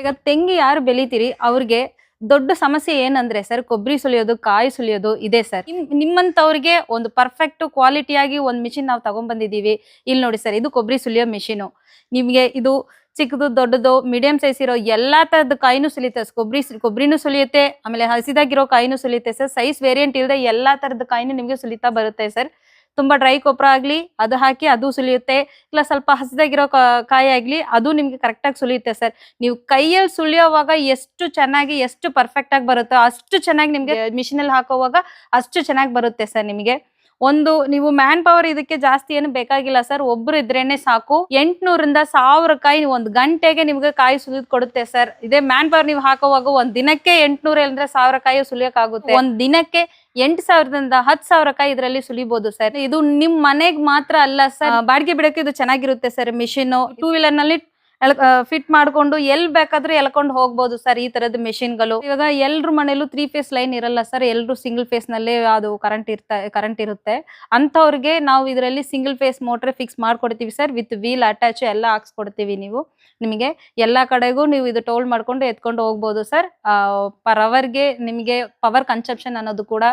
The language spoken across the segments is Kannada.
ಈಗ ತೆಂಗಿ ಯಾರು ಬೆಳಿತೀರಿ? ಅವ್ರಿಗೆ ದೊಡ್ಡ ಸಮಸ್ಯೆ ಏನಂದ್ರೆ ಸರ್, ಕೊಬ್ಬರಿ ಸುಲಿಯೋದು, ಕಾಯಿ ಸುಲಿಯೋದು ಇದೆ ಸರ್. ನಿಮ್ಮಂತವ್ರಿಗೆ ಒಂದು ಪರ್ಫೆಕ್ಟ್ ಕ್ವಾಲಿಟಿಯಾಗಿ ಒಂದು ಮಿಷಿನ್ ನಾವು ತಗೊಂಡ್ಬಂದಿದೀವಿ ಇಲ್ಲಿ ನೋಡಿ ಸರ್, ಇದು ಕೊಬ್ಬರಿ ಸುಲಿಯೋ ಮಿಷಿನು ನಿಮಗೆ ಇದು ಚಿಕ್ಕದು, ದೊಡ್ಡದು ಮೀಡಿಯಂ ಸೈಜ್ ಇರೋ ಎಲ್ಲಾ ತರದ ಕಾಯಿನೂ ಸುಲಿಯುತ್ತೆ ಕೊಬ್ಬರಿ ಕೊಬ್ಬರಿನೂ ಸುಲಿಯುತ್ತೆ, ಆಮೇಲೆ ಹಸಿದಾಗಿರೋ ಕಾಯಿನೂ ಸುಲಿಯುತ್ತೆ ಸರ್. ಸೈಜ್ ವೇರಿಯಂಟ್ ಇಲ್ಲದೆ ಎಲ್ಲಾ ತರದ ಕಾಯಿನೂ ನಿಮಗೆ ಸುಲಿತಾ ಬರುತ್ತೆ ಸರ್. ತುಂಬಾ ಡ್ರೈ ಕೊಬ್ಬರ ಆಗ್ಲಿ, ಅದು ಹಾಕಿ ಅದು ಸುಲಿಯುತ್ತೆ. ಇಲ್ಲ, ಸ್ವಲ್ಪ ಹಸದಾಗಿರೋ ಕಾಯಿ ಆಗ್ಲಿ, ಅದು ನಿಮ್ಗೆ ಕರೆಕ್ಟ್ ಆಗಿ ಸುಲಿಯುತ್ತೆ ಸರ್. ನೀವು ಕೈಯಲ್ಲಿ ಸುಳಿಯೋವಾಗ ಎಷ್ಟು ಚೆನ್ನಾಗಿ, ಎಷ್ಟು ಪರ್ಫೆಕ್ಟ್ ಆಗಿ ಬರುತ್ತೋ ಅಷ್ಟು ಚೆನ್ನಾಗಿ ನಿಮ್ಗೆ ಮಿಷಿನಲ್ಲಿ ಹಾಕೋವಾಗ ಅಷ್ಟು ಚೆನ್ನಾಗಿ ಬರುತ್ತೆ ಸರ್ ನಿಮಗೆ. ಒಂದು ನೀವು ಮ್ಯಾನ್ ಪವರ್ ಇದಕ್ಕೆ ಜಾಸ್ತಿ ಏನು ಬೇಕಾಗಿಲ್ಲ ಸರ್ ಒಬ್ರು ಇದ್ರೇನೆ ಸಾಕು. ಎಂಟ್ನೂರಿಂದ ಸಾವಿರ ಕಾಯಿ ಒಂದು ಗಂಟೆಗೆ ನಿಮ್ಗೆ ಕಾಯಿ ಸುಲಿದ್ ಕೊಡುತ್ತೆ ಸರ್ ಇದೇ ಮ್ಯಾನ್ ಪವರ್ ನೀವು ಹಾಕೋವಾಗ ಒಂದ್ ದಿನಕ್ಕೆ ಎಂಟ್ನೂರ ಅಂದ್ರೆ ಸಾವಿರ ಕಾಯಿ ಸುಲಿಯಕ್ಕಾಗುತ್ತೆ. ಒಂದ್ ದಿನಕ್ಕೆ ಎಂಟು ಸಾವಿರದಿಂದ ಹತ್ತು ಸಾವಿರ ಕಾಯಿ ಇದರಲ್ಲಿ ಸುಲಿಬಹುದು ಸರ್ ಇದು ನಿಮ್ ಮನೆಗ್ ಮಾತ್ರ ಅಲ್ಲ ಸರ್ ಬಾಡಿಗೆ ಬಿಡಕ್ಕೆ ಇದು ಚೆನ್ನಾಗಿರುತ್ತೆ ಸರ್ ಮಿಷಿನ್ ಟೂ ವೀಲರ್ನಲ್ಲಿ ಫಿಟ್ ಮಾಡ್ಕೊಂಡು ಎಲ್ ಬೇಕಾದ್ರೂ ಎಳ್ಕೊಂಡು ಹೋಗ್ಬೋದು ಸರ್ ಈ ತರದ ಗಳು ಇವಾಗ ಎಲ್ರ ಮನೇಲೂ ತ್ರೀ ಫೇಸ್ ಲೈನ್ ಇರಲ್ಲ ಸರ್, ಎಲ್ರು ಸಿಂಗಲ್ ಫೇಸ್ ನಲ್ಲೇ ಅದು ಕರೆಂಟ್ ಇರ್ತಾ ಕರೆಂಟ್ ಇರುತ್ತೆ. ಅಂತವ್ರಿಗೆ ನಾವು ಇದರಲ್ಲಿ ಸಿಂಗಲ್ ಫೇಸ್ ಮೋಟರ್ ಫಿಕ್ಸ್ ಮಾಡ್ಕೊಡ್ತೀವಿ ಸರ್ ವಿತ್ ವೀಲ್ ಅಟ್ಯಾಚ್ ಎಲ್ಲ ಹಾಕ್ಸ್ಕೊಡ್ತೀವಿ ನೀವು. ನಿಮಗೆ ಎಲ್ಲಾ ಕಡೆಗೂ ನೀವು ಇದು ಟೋಲ್ ಮಾಡ್ಕೊಂಡು ಎತ್ಕೊಂಡು ಹೋಗ್ಬೋದು ಸರ್. ಪರ್ ಅವರ್ಗೆ ನಿಮಗೆ ಪವರ್ ಕನ್ಸಪ್ಷನ್ ಅನ್ನೋದು ಕೂಡ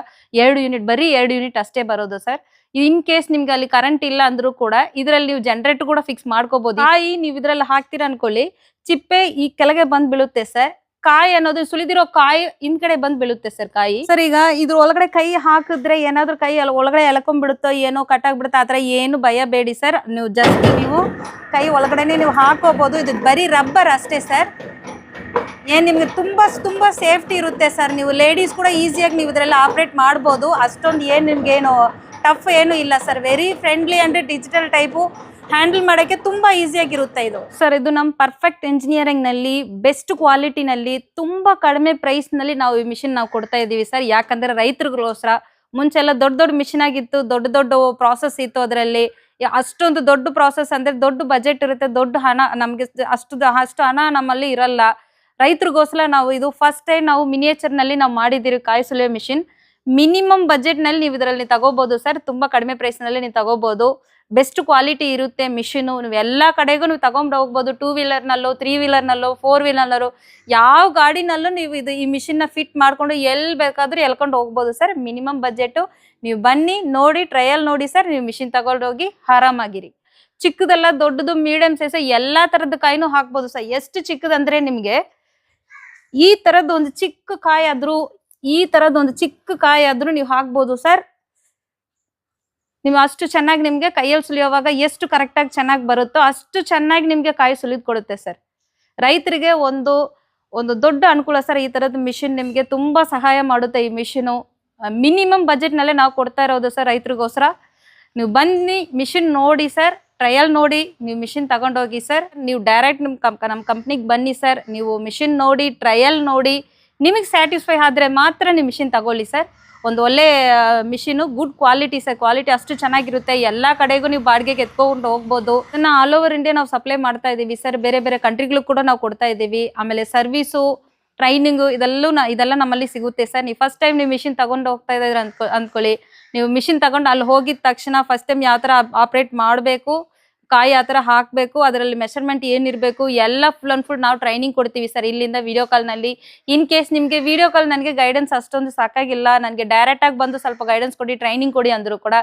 ಎರಡು ಯೂನಿಟ್ ಬರೀ ಎರಡು ಯೂನಿಟ್ ಅಷ್ಟೇ ಬರೋದು ಸರ್. ಇನ್ ಕೇಸ್ ನಿಮ್ಗೆ ಅಲ್ಲಿ ಕರೆಂಟ್ ಇಲ್ಲ ಅಂದ್ರೂ ಕೂಡ ಇದ್ರಲ್ಲಿ ನೀವು ಜನರೇಟರ್ ಕೂಡ ಫಿಕ್ಸ್ ಮಾಡ್ಕೋಬಹುದು ಕಾಯಿ ನೀವು ಇದ್ರಲ್ಲಿ ಹಾಕ್ತೀರಾ ಅನ್ಕೊಳ್ಳಿ. ಚಿಪ್ಪೆ ಈ ಕೆಳಗೆ ಬಂದ್ ಬೀಳುತ್ತೆ ಸರ್ ಕಾಯಿ ಅನ್ನೋದು ಸುಳಿದಿರೋ ಕಾಯಿ ಹಿಂದ್ಗಡೆ ಬಂದ್ ಬೀಳುತ್ತೆ ಸರ್ ಕಾಯಿ. ಸರ್ ಈಗ ಇದ್ರ ಒಳಗಡೆ ಕೈ ಹಾಕಿದ್ರೆ ಏನಾದ್ರೂ ಕೈ ಅಲ್ಲಿ ಒಳಗಡೆ ಎಳ್ಕೊಂಡ್ಬಿಡುತ್ತೋ ಏನೋ ಕಟ್ ಆಗ್ಬಿಡುತ್ತೋ ಆತರ ಏನು ಭಯ ಬೇಡಿ ಸರ್ ನೀವು ಜಸ್ಟ್ ನೀವು ಕೈ ಒಳಗಡೆನೆ ನೀವು ಹಾಕೋಬಹುದು ಇದು ಬರೀ ರಬ್ಬರ್ ಅಷ್ಟೇ ಸರ್ ಏನ್ ನಿಮ್ಗೆ ತುಂಬಾ ತುಂಬಾ ಸೇಫ್ಟಿ ಇರುತ್ತೆ ಸರ್ ನೀವು ಲೇಡೀಸ್ ಕೂಡ ಈಸಿಯಾಗಿ ನೀವು ಇದ್ರಲ್ಲಿ ಆಪರೇಟ್ ಮಾಡ್ಬೋದು. ಅಷ್ಟೊಂದು ಏನ್ ನಿಮ್ಗೆ ಏನು ಟಫ್ ಏನು ಇಲ್ಲ ಸರ್. ವೆರಿ ಫ್ರೆಂಡ್ಲಿ ಅಂದ್ರೆ ಡಿಜಿಟಲ್ ಟೈಪು ಹ್ಯಾಂಡಲ್ ಮಾಡೋಕ್ಕೆ ತುಂಬ ಈಸಿಯಾಗಿರುತ್ತೆ ಇದು. ಸರ್, ಇದು ನಮ್ಮ ಪರ್ಫೆಕ್ಟ್ ಇಂಜಿನಿಯರಿಂಗ್ನಲ್ಲಿ ಬೆಸ್ಟ್ ಕ್ವಾಲಿಟಿನಲ್ಲಿ ತುಂಬ ಕಡಿಮೆ ಪ್ರೈಸ್ನಲ್ಲಿ ನಾವು ಈ ಮಿಷಿನ್ ನಾವು ಕೊಡ್ತಾ ಇದ್ದೀವಿ ಸರ್. ಯಾಕಂದ್ರೆ ರೈತರಿಗೋಸ್ಕರ ಮುಂಚೆಲ್ಲ ದೊಡ್ಡ ದೊಡ್ಡ ಮಿಷಿನ್ ಆಗಿತ್ತು, ದೊಡ್ಡ ದೊಡ್ಡ ಪ್ರಾಸೆಸ್ ಇತ್ತು ಅದರಲ್ಲಿ. ಅಷ್ಟೊಂದು ದೊಡ್ಡ ಪ್ರಾಸೆಸ್ ಅಂದ್ರೆ ದೊಡ್ಡ ಬಜೆಟ್ ಇರುತ್ತೆ, ದೊಡ್ಡ ಹಣ ನಮಗೆ ಅಷ್ಟು ಅಷ್ಟು ಹಣ ನಮ್ಮಲ್ಲಿ ಇರಲ್ಲ. ರೈತರಿಗೋಸ್ಕರ ನಾವು ಇದು ಫಸ್ಟ್ ಟೈಮ್ ನಾವು ಮಿನಿಯೇಚರ್ನಲ್ಲಿ ನಾವು ಮಾಡಿದಿರಿ ಕಾಯಿಸುಲೆ ಮಿಷಿನ್ ಮಿನಿಮಮ್ ಬಜೆಟ್ನಲ್ಲಿ ನೀವು ಇದರಲ್ಲಿ ತಗೋಬಹುದು ಸರ್. ತುಂಬಾ ಕಡಿಮೆ ಪ್ರೈಸ್ನಲ್ಲಿ ನೀವು ತಗೋಬಹುದು ಬೆಸ್ಟ್ ಕ್ವಾಲಿಟಿ ಇರುತ್ತೆ ಮಿಷಿನು. ನೀವು ಎಲ್ಲಾ ಕಡೆಗೂ ನೀವು ತಗೊಂಡು ಹೋಗ್ಬೋದು. ಟೂ ವೀಲರ್ ನಲ್ಲೋ ತ್ರೀ ವೀಲರ್ ನಲ್ಲೋ ಫೋರ್ ವೀಲರ್ನಲ್ಲೋ, ಯಾವ ಗಾಡಿನಲ್ಲೂ ನೀವು ಇದು ಈ ಮಿಷಿನ್ನ ಫಿಟ್ ಮಾಡ್ಕೊಂಡು ಎಲ್ ಬೇಕಾದ್ರೂ ಎಲ್ಕೊಂಡು ಹೋಗ್ಬೋದು ಸರ್. Minimum budget. ನೀವು ಬನ್ನಿ, ನೋಡಿ, ಟ್ರಯಲ್ ನೋಡಿ ಸರ್. ನೀವು ಮಿಷಿನ್ ತಗೊಂಡೋಗಿ ಆರಾಮಾಗಿರಿ. ಚಿಕ್ಕದೆಲ್ಲ ದೊಡ್ಡದು, ಮೀಡಿಯಂ ಸೈಜ್, ಎಲ್ಲಾ ತರದ ಕಾಯಿನೂ ಹಾಕ್ಬೋದು ಸರ್. ಎಷ್ಟು ಚಿಕ್ಕದಂದ್ರೆ ನಿಮಗೆ ಈ ತರದ್ ಒಂದು ಚಿಕ್ಕ ಕಾಯಿ ಆದ್ರೂ ಈ ತರದ ಒಂದು ಚಿಕ್ಕ ಕಾಯಿ ಆದ್ರೂ ನೀವು ಹಾಕ್ಬೋದು, ಸರ್. ನೀವು ಅಷ್ಟು ಚೆನ್ನಾಗಿ ನಿಮ್ಗೆ ಕೈಯಲ್ಲಿ ಸುಲಿಯೋವಾಗ ಎಷ್ಟು ಕರೆಕ್ಟ್ ಆಗಿ ಚೆನ್ನಾಗಿ ಬರುತ್ತೋ ಅಷ್ಟು ಚೆನ್ನಾಗಿ ನಿಮ್ಗೆ ಕಾಯಿ ಸುಲಿದ್ ಕೊಡುತ್ತೆ ಸರ್. ರೈತರಿಗೆ ಒಂದು ಒಂದು ದೊಡ್ಡ ಅನುಕೂಲ, ಸರ್, ಈ ತರದ ಮಿಷಿನ್ ನಿಮ್ಗೆ ತುಂಬಾ ಸಹಾಯ ಮಾಡುತ್ತೆ ಈ ಮಿಷಿನು. ಮಿನಿಮಮ್ ಬಜೆಟ್ ನಲ್ಲೇ ನಾವು ಕೊಡ್ತಾ ಇರೋದು, ಸರ್, ರೈತರಿಗೋಸ್ಕರ. ನೀವು ಬನ್ನಿ, ಮಿಷಿನ್ ನೋಡಿ, ಸರ್. ಟ್ರಯಲ್ ನೋಡಿ, ನೀವು ಮಿಷಿನ್ ತಗೊಂಡೋಗಿ, ಸರ್. ನೀವು ಡೈರೆಕ್ಟ್ ನಿಮ್ ಕಂ, ನಮ್ಮ ಕಂಪ್ನಿಗೆ ಬನ್ನಿ, ಸರ್. ನೀವು ಮಿಷಿನ್ ನೋಡಿ, ಟ್ರಯಲ್ ನೋಡಿ ನಿಮಗೆ ಸ್ಯಾಟಿಸ್ಫೈ ಆದರೆ ಮಾತ್ರ ನೀವು ಮಿಷಿನ್ ತಗೊಳ್ಳಿ ಸರ್ ಒಂದು ಒಳ್ಳೆ machine good quality sir quality ಅಷ್ಟು ಚೆನ್ನಾಗಿರುತ್ತೆ. ಎಲ್ಲ ಕಡೆಗೂ ನೀವು ಬಾಡಿಗೆಗೆ ಎತ್ಕೊಂಡು ಹೋಗ್ಬೋದು. ಇದನ್ನು ಆಲ್ ಓವರ್ ಇಂಡಿಯಾ ನಾವು ಸಪ್ಲೈ ಮಾಡ್ತಾ ಇದ್ದೀವಿ ಸರ್ ಬೇರೆ ಬೇರೆ ಕಂಟ್ರಿಗಳು ಕೂಡ ನಾವು ಕೊಡ್ತಾ ಇದ್ದೀವಿ ಆಮೇಲೆ ಸರ್ವಿಸು ಟ್ರೈನಿಂಗು ಇದೆಲ್ಲೂ ನ- ಇದೆಲ್ಲ ನಮ್ಮಲ್ಲಿ ಸಿಗುತ್ತೆ ಸರ್ ನೀವು ಫಸ್ಟ್ ಟೈಮ್ ನೀವು ಮಿಷಿನ್ ತೊಗೊಂಡು ಹೋಗ್ತಾ ಇದ್ದೀರ ಅಂದ್ಕೊ, ಅಂದ್ಕೊಳ್ಳಿ. ನೀವು ಮಿಷಿನ್ ತಗೊಂಡು ಅಲ್ಲಿ ಹೋಗಿದ ತಕ್ಷಣ ಫಸ್ಟ್ ಟೈಮ್ ಯಾವ ಥರ ಆಪ್ರೇಟ್ ಮಾಡಬೇಕು ಕಾಯಿ ಆ ಥರ ಹಾಕಬೇಕು, ಅದರಲ್ಲಿ ಮೆಷರ್ಮೆಂಟ್ ಏನಿರಬೇಕು ಎಲ್ಲ ಫುಲ್ ಅಂಡ್ ಫುಲ್ ನಾವು ಟ್ರೈನಿಂಗ್ ಕೊಡ್ತೀವಿ ಸರ್ ಇಲ್ಲಿಂದ ವಿಡಿಯೋ ಕಾಲ್ನಲ್ಲಿ ಇನ್ ಕೇಸ್ ನಿಮಗೆ ವಿಡಿಯೋ ಕಾಲ್ ನನಗೆ ಗೈಡೆನ್ಸ್ ಅಷ್ಟೊಂದು ಸಾಕಾಗಿಲ್ಲ, ನನಗೆ ಡೈರೆಕ್ಟ್ ಆಗಿ ಬಂದು ಸ್ವಲ್ಪ ಗೈಡೆನ್ಸ್ ಕೊಡಿ ಟ್ರೈನಿಂಗ್ ಕೊಡಿ ಅಂದರೂ ಕೂಡ,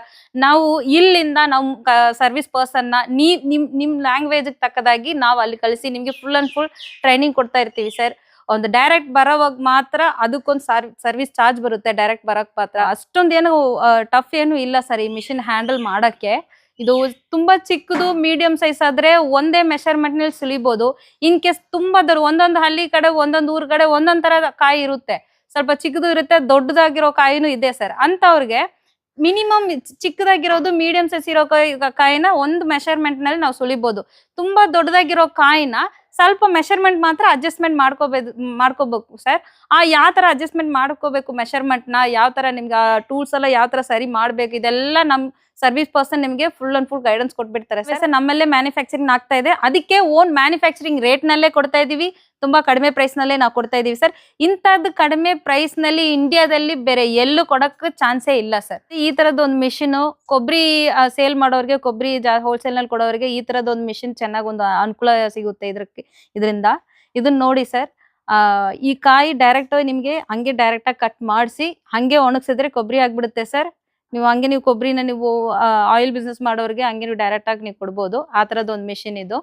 ನಾವು ಇಲ್ಲಿಂದ ನಮ್ಮ ಸರ್ವಿಸ್ ಪರ್ಸನ್ನ ನೀ ನಿಮ್ ನಿಮ್ಮ ಲ್ಯಾಂಗ್ವೇಜ್ ತಕ್ಕದಾಗಿ ನಾವು ಅಲ್ಲಿ ಕಳಿಸಿ ನಿಮಗೆ ಫುಲ್ ಅಂಡ್ ಫುಲ್ ಟ್ರೈನಿಂಗ್ ಕೊಡ್ತಾ ಇರ್ತೀವಿ ಸರ್. ಒಂದು ಡೈರೆಕ್ಟ್ ಬರೋವಾಗ ಮಾತ್ರ ಅದಕ್ಕೊಂದು ಸರ್ವಿಸ್ ಚಾರ್ಜ್ ಬರುತ್ತೆ ಡೈರೆಕ್ಟ್ ಬರೋಕ್ಕೆ ಮಾತ್ರ. ಅಷ್ಟೊಂದೇನು ಟಫ್ ಏನು ಇಲ್ಲ ಸರ್ ಈ ಮಿಷಿನ್ ಹ್ಯಾಂಡಲ್ ಮಾಡಕ್ಕೆ. ಇದು ತುಂಬಾ ಚಿಕ್ಕದು ಮೀಡಿಯಂ ಸೈಜ್ ಆದ್ರೆ ಒಂದೇ ಮೆಷರ್ಮೆಂಟ್ನಲ್ಲಿ ಸುಲಿಬಹುದು ಇನ್ ಕೇಸ್ ತುಂಬಾ ಒಂದೊಂದು ಹಳ್ಳಿ ಕಡೆ, ಒಂದೊಂದು ಊರ್ ಕಡೆ ಒಂದೊಂದ್ ತರ ಕಾಯಿ ಇರುತ್ತೆ. ಸ್ವಲ್ಪ ಚಿಕ್ಕದು ಇರುತ್ತೆ, ದೊಡ್ಡದಾಗಿರೋ ಕಾಯಿನೂ ಇದೆ ಸರ್. ಅಂತವ್ರಿಗೆ ಮಿನಿಮಮ್ ಚಿಕ್ಕದಾಗಿರೋದು ಮೀಡಿಯಂ ಸೈಜ್ ಇರೋ ಕಾಯಿ, ಕಾಯಿನ ಒಂದು ಮೆಷರ್ಮೆಂಟ್ನಲ್ಲಿ ನಾವು ಸುಳಿಬಹುದು ತುಂಬಾ ದೊಡ್ಡದಾಗಿರೋ ಕಾಯಿನ ಸ್ವಲ್ಪ ಮೆಷರ್ಮೆಂಟ್ ಮಾತ್ರ ಅಡ್ಜಸ್ಟ್ಮೆಂಟ್ ಮಾಡ್ಕೋಬೇಕು ಮಾಡ್ಕೋಬೇಕು ಸರ್. ಆ ಯಾವ ತರ ಅಡ್ಜಸ್ಟ್ಮೆಂಟ್ ಮಾಡ್ಕೋಬೇಕು ಮೆಷರ್ಮೆಂಟ್ನ, ಯಾವ ತರ ನಿಮ್ಗೆ ಟೂಲ್ಸ್ ಎಲ್ಲ ಯಾವ ತರ ಸರಿ ಮಾಡ್ಬೇಕು, ಇದೆಲ್ಲ ನಮ್ ಸರ್ವಿಸ್ ಪರ್ಸನ್ ನಿಮಗೆ ಫುಲ್ ಅಂಡ್ ಫುಲ್ ಗೈಡೆನ್ಸ್ ಕೊಟ್ಬಿಡ್ತಾರೆ. ಸರ್ ನಮ್ಮಲ್ಲೇ ಮ್ಯಾನುಫ್ಯಾಕ್ಚರಿಂಗ್ ಆಗ್ತಾ ಇದೆ. ಅದಕ್ಕೆ ಓನ್ ಮ್ಯಾನುಫ್ಯಾಕ್ಚರಿಂಗ್ ರೇಟ್ ನಲ್ಲೇ ಕೊಡ್ತಾ ಇದೀವಿ. ತುಂಬಾ ಕಡಿಮೆ ಪ್ರೈಸ್ ನಲ್ಲೇ ನಾವು ಕೊಡ್ತಾ ಇದೀವಿ ಸರ್ ಇಂಥದ್ದು ಕಡಿಮೆ ಪ್ರೈಸ್ನಲ್ಲಿ ಇಂಡಿಯಾದಲ್ಲಿ ಬೇರೆ ಎಲ್ಲೂ ಕೊಡಕ್ಕೆ ಚಾನ್ಸೇ ಇಲ್ಲ ಸರ್ ಈ ತರದ ಒಂದು ಮಿಷಿನ್ ಕೊಬ್ಬರಿ ಸೇಲ್ ಮಾಡೋರಿಗೆ ಕೊಬ್ಬರಿ ಹೋಲ್ಸೇಲ್ನಲ್ಲಿ ಕೊಡೋರಿಗೆ ಈ ತರದ ಒಂದು ಮಿಷಿನ್ ಚೆನ್ನಾಗಿ ಒಂದು ಅನುಕೂಲ ಸಿಗುತ್ತೆ ಇದಕ್ಕೆ ಇದರಿಂದ. ಇದನ್ನ ನೋಡಿ ಸರ್ ಈ ಕಾಯಿ ಡೈರೆಕ್ಟ್ ನಿಮಗೆ ಹಂಗೆ ಡೈರೆಕ್ಟ್ ಆಗಿ ಕಟ್ ಮಾಡಿಸಿ ಹಂಗೆ ಒಣಗಿಸಿದ್ರೆ ಕೊಬ್ಬರಿ ಆಗಿಬಿಡುತ್ತೆ ಸರ್ ನೀವು ಹಂಗೆ ನೀವು ಕೊಬ್ಬರಿನ ನೀವು ಆಯಿಲ್ ಬಿಸ್ನೆಸ್ ಮಾಡೋರಿಗೆ ಹಂಗೆ ನೀವು ಡೈರೆಕ್ಟ್ ಆಗಿ ನೀವು ಕೊಡ್ಬೋದು. ಆ ಥರದ್ದು ಒಂದು ಮಿಷಿನ್ ಇದು.